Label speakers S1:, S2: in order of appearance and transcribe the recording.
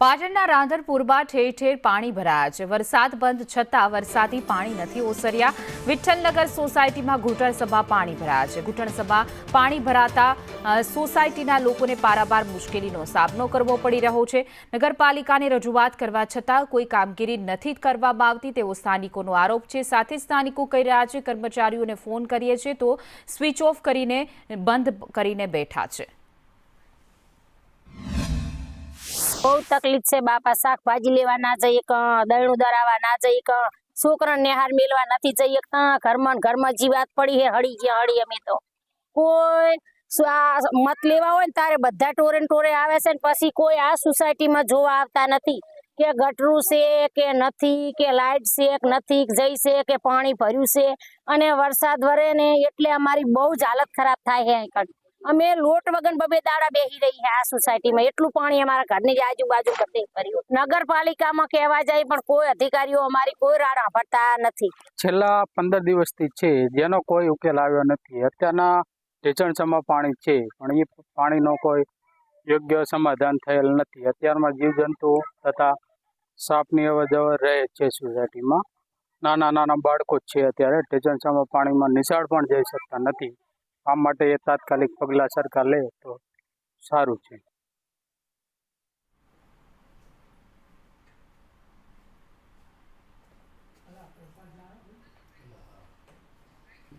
S1: પાટણના રાંધણપુરમાં ઠેર ઠેર પાણી ભરાયા છે. વરસાદ બંધ છતાં વરસાદી પાણી નથી ઓસર્યા. વિઠ્ઠલનગર સોસાયટીમાં ઘૂંટણસભા પાણી ભરાયા છે. ઘૂંટણસભા પાણી ભરાતા સોસાયટીના લોકોને પારાવાર મુશ્કેલીનો સામનો કરવો પડી રહ્યો છે. નગરપાલિકાને રજૂઆત કરવા છતાં કોઈ કામગીરી નથી કરવામાં આવતી. તેવો સ્થાનિકોનો આરોપ છે. સાથે સ્થાનિકો કહી રહ્યા છે, કર્મચારીઓને ફોન કરીએ છીએ તો સ્વિચ ઓફ કરીને બંધ કરીને બેઠા છે.
S2: બહુ તકલીફ છે, બાપા શાકભાજી લેવા ના જઈએ ક દળનું દરાવા ના જઈએ ક, છોકરાને મેળવા નથી જઈએ ક, ઘરમાં ઘરમાં જીવાત પડી હે હળી ગયા હળી અમે તો કોઈ મત લેવા હોય ને તારે બધા ટોરે ટોરે આવે છે ને પછી કોઈ આ સોસાયટીમાં જોવા આવતા નથી કે ગટરું છે કે નથી, કે લાઇટ છે કે નથી જઈ છે કે પાણી ભર્યું છે અને વરસાદ વરે ને એટલે અમારી બહુ જ હાલત ખરાબ થાય છે. અમે લોટ વગર બબે દાડા બેહી રહી આ સોસાયટીમાં એટલું પાણી અમારા ઘરની આજુબાજુ બધે ભર્યું. નગરપાલિકામાં કહેવા જાય પણ કોઈ અધિકારીઓ અમારી કોઈ રાડ ભરતા નથી.
S3: છેલ્લા પંદર દિવસથી છે, જેનો કોઈ ઉકેલ આવ્યો નથી. અત્યારના ઢેચણસમાં પાણી છે, પણ એ પાણીનો કોઈ યોગ્ય સમાધાન થયેલ નથી. અત્યારમાં જીવજંતુ તથા સાપની અવર જવર રહે છે સોસાયટીમાં નાના નાના બાળકો છે અત્યારે. ઢેચણસામાં પાણીમાં નિશાળ પણ જઈ શકતા નથી. આ માટે એ તાત્કાલિક પગલાં સરકાર લે તો સારું છે.